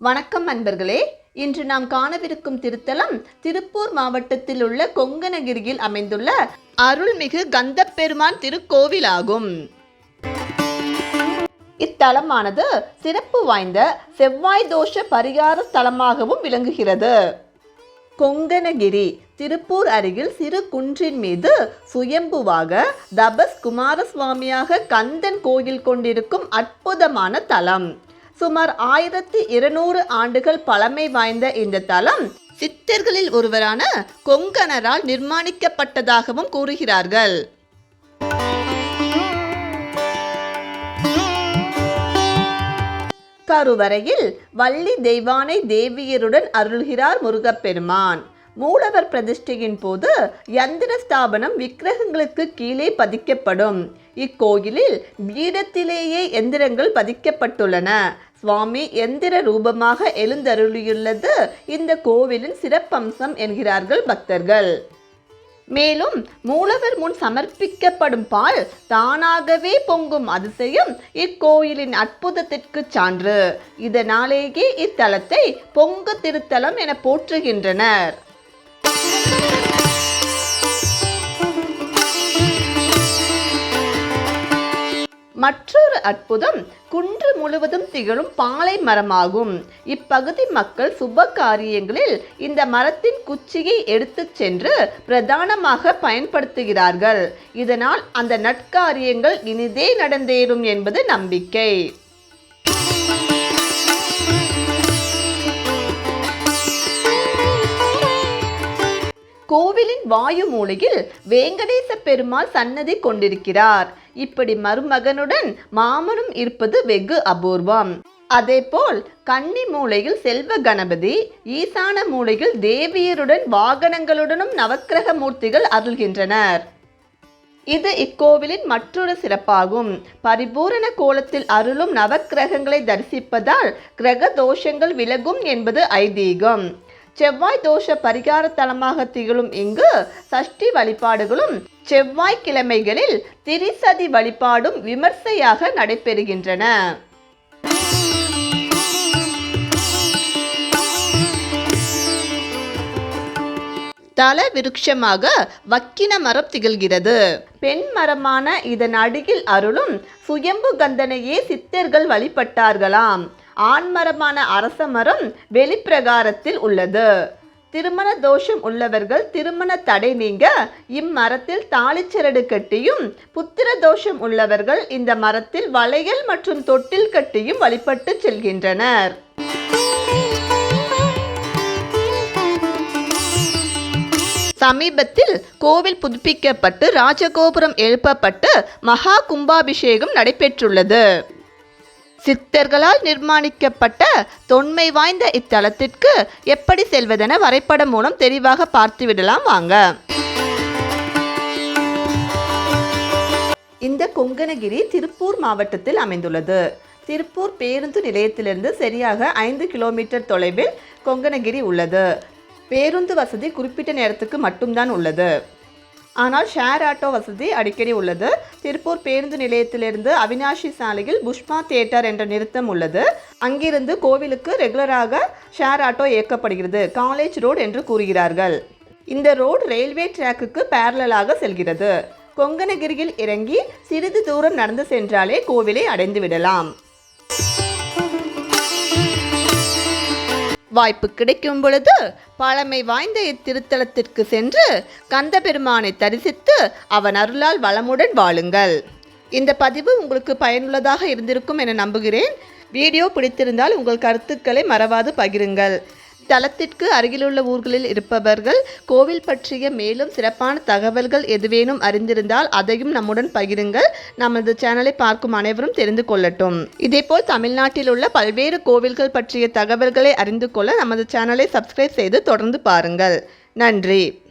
வணக்கம் அன்பர்களே. இன்று நாம் காணவிருக்கும் திருத்தலம் திருப்பூர் மாவட்டத்தில் உள்ள கொங்கணகிரியில் அமைந்துள்ள அருள்மிகு கந்தப்பெருமான் திருக்கோவிலாகும். இத்தலமானது சிறப்பு வாய்ந்த செவ்வாய் தோஷ பரிகார ஸ்தலமாகவும் விளங்குகிறது. கொங்கணகிரி திருப்பூர் அருகில் சிறு குன்றின் மீது சுயம்புவாக தபஸ் குமாரசுவாமியாக கந்தன் கோயில் கொண்டிருக்கும் அற்புதமான தலம். சுமார் ஆயிரத்தி இருநூறு ஆண்டுகள் பழமை வாய்ந்த இந்த தலம் சித்தர்களில் ஒருவரான கொங்கணரால் நிர்மாணிக்கப்பட்டதாகவும் கூறுகிறார்கள். கருவறையில் வள்ளி தெய்வானை தேவியருடன் அருள்கிறார் முருகப்பெருமான். மூலவர் பிரதிஷ்டையின் போது யந்திர ஸ்தாபனம் விக்கிரகங்களுக்கு கீழே பதிக்கப்படும். இக்கோயிலில் பீடத்திலேயே எந்திரங்கள் பதிக்கப்பட்டுள்ளன. சுவாமி எந்திர ரூபமாக எழுந்தருளியுள்ளது. இந்த கோவிலின் சிறப்பம்சம் என்கிறார்கள் பக்தர்கள். மேலும் மூலவர் முன் சமர்ப்பிக்கப்படும் பால் தானாகவே பொங்கும் அதிசயம் இக்கோயிலின் அற்புதத்திற்கு சான்று. இதனாலேயே இத்தலத்தை பொங்கு திருத்தலம் என போற்றுகின்றனர். மற்றொரு அற்புதம் குன்று முழுவதும் திகழும் பாலை மரமாகும். இப்பகுதி மக்கள் சுப காரியங்களில் இந்த மரத்தின் குச்சியை எடுத்துச் சென்று பிரதானமாக பயன்படுத்துகிறார்கள். இதனால் அந்த நட்காரியங்கள் இனிதே நடந்தேறும் என்பது நம்பிக்கை. கோவிலின் வாயு மூலையில் வேங்கடேச பெருமாள் சன்னதி கொண்டிருக்கிறார். இப்படி மருமகனுடன் மாமனும் இருப்பது வெகு அபூர்வம். அதேபோல் கன்னி மூலையில் செல்வ கணபதி ஈசான மூலையில் தேவியருடன் வாகனங்களுடனும் நவக்கிரக மூர்த்திகள் அருள்கின்றனர். இது இக்கோவிலின் மற்றொரு சிறப்பாகும். பரிபூரண கோலத்தில் அருளும் நவக்கிரகங்களை தரிசிப்பதால் கிரக தோஷங்கள் விலகும் என்பது ஐதீகம். செவ்வாய் தோஷ பரிகார தலமாக திகழும் இங்கு சஷ்டி வழிபாடுகளும் செவ்வாய் கிழமைகளில் திரிசதி வழிபாடும் விமர்சையாக நடைபெறுகின்றன. தல விருட்சமாக வக்கின மரம் திகழ்கிறது. பெண் மரமான இதன் அடியில் அருளும் சுயம்பு கந்தனையே சித்தர்கள் வழிபட்டார்களாம். ஆண்மரமான அரச மரம் வெளிப்பிரகாரத்தில் உள்ளது. திருமண தோஷம் உள்ளவர்கள் திருமண தடை நீங்க இம்மரத்தில் தாளிச்சரடு கட்டியும் புத்திர தோஷம் உள்ளவர்கள் இந்த மரத்தில் வளையல் மற்றும் தொட்டில் கட்டியும் வழிபட்டு செல்கின்றனர். சமீபத்தில் கோவில் புதுப்பிக்கப்பட்டு ராஜகோபுரம் எழுப்பப்பட்டு மகா கும்பாபிஷேகம் நடைபெற்றுள்ளது. சித்தர்களால் நிர்மாணிக்கப்பட்ட தொன்மை வாய்ந்த இத்தலத்திற்கு எப்படி செல்வதென வரைபடம் மூலம் தெளிவாக பார்த்துவிடலாம் வாங்க. இந்த கொங்கணகிரி திருப்பூர் மாவட்டத்தில் அமைந்துள்ளது. திருப்பூர் பேருந்து நிலையத்திலிருந்து சரியாக ஐந்து கிலோமீட்டர் தொலைவில் கொங்கணகிரி உள்ளது. பேருந்து வசதி குறிப்பிட்ட நேரத்துக்கு மட்டும்தான் உள்ளது. ஆனால் ஷேர் ஆட்டோ வசதி அடிக்கடி உள்ளது. திருப்பூர் பேருந்து நிலையத்திலிருந்து அவினாஷி சாலையில் புஷ்மா தியேட்டர் என்ற நிறுத்தம் உள்ளது. அங்கிருந்து கோவிலுக்கு ரெகுலராக ஷேர் ஆட்டோ இயக்கப்படுகிறது. காலேஜ் ரோடு என்று கூறுகிறார்கள். இந்த ரோடு ரயில்வே ட்ராக்குக்கு பேரலாக செல்கிறது. கொங்கனகிரியில் இறங்கி சிறிது தூரம் நடந்து சென்றாலே கோவிலை அடைந்து விடலாம் வாய்ப்பு கிடைக்கும் பொழுது பழமை வாய்ந்த இத்திருத்தலத்திற்கு சென்று கந்த பெருமானை தரிசித்து அவன் அருளால் வளமுடன் வாழுங்கள். இந்த பதிவு உங்களுக்கு பயனுள்ளதாக இருந்திருக்கும் என நம்புகிறேன். வீடியோ பிடித்திருந்தால் உங்கள் கருத்துக்களை மறவாது பகிருங்கள். இத்தலத்திற்கு அருகிலுள்ள ஊர்களில் இருப்பவர்கள் கோவில் பற்றிய மேலும் சிறப்பான தகவல்கள் எதுவேனும் அறிந்திருந்தால் அதையும் நம்முடன் பகிருங்கள். நமது சேனலை பார்க்கும் அனைவரும் தெரிந்து கொள்ளட்டும். இதேபோல் தமிழ்நாட்டில் உள்ள பல்வேறு கோவில்கள் பற்றிய தகவல்களை அறிந்து கொள்ள நமது சேனலை சப்ஸ்கிரைப் செய்து தொடர்ந்து பாருங்கள். நன்றி.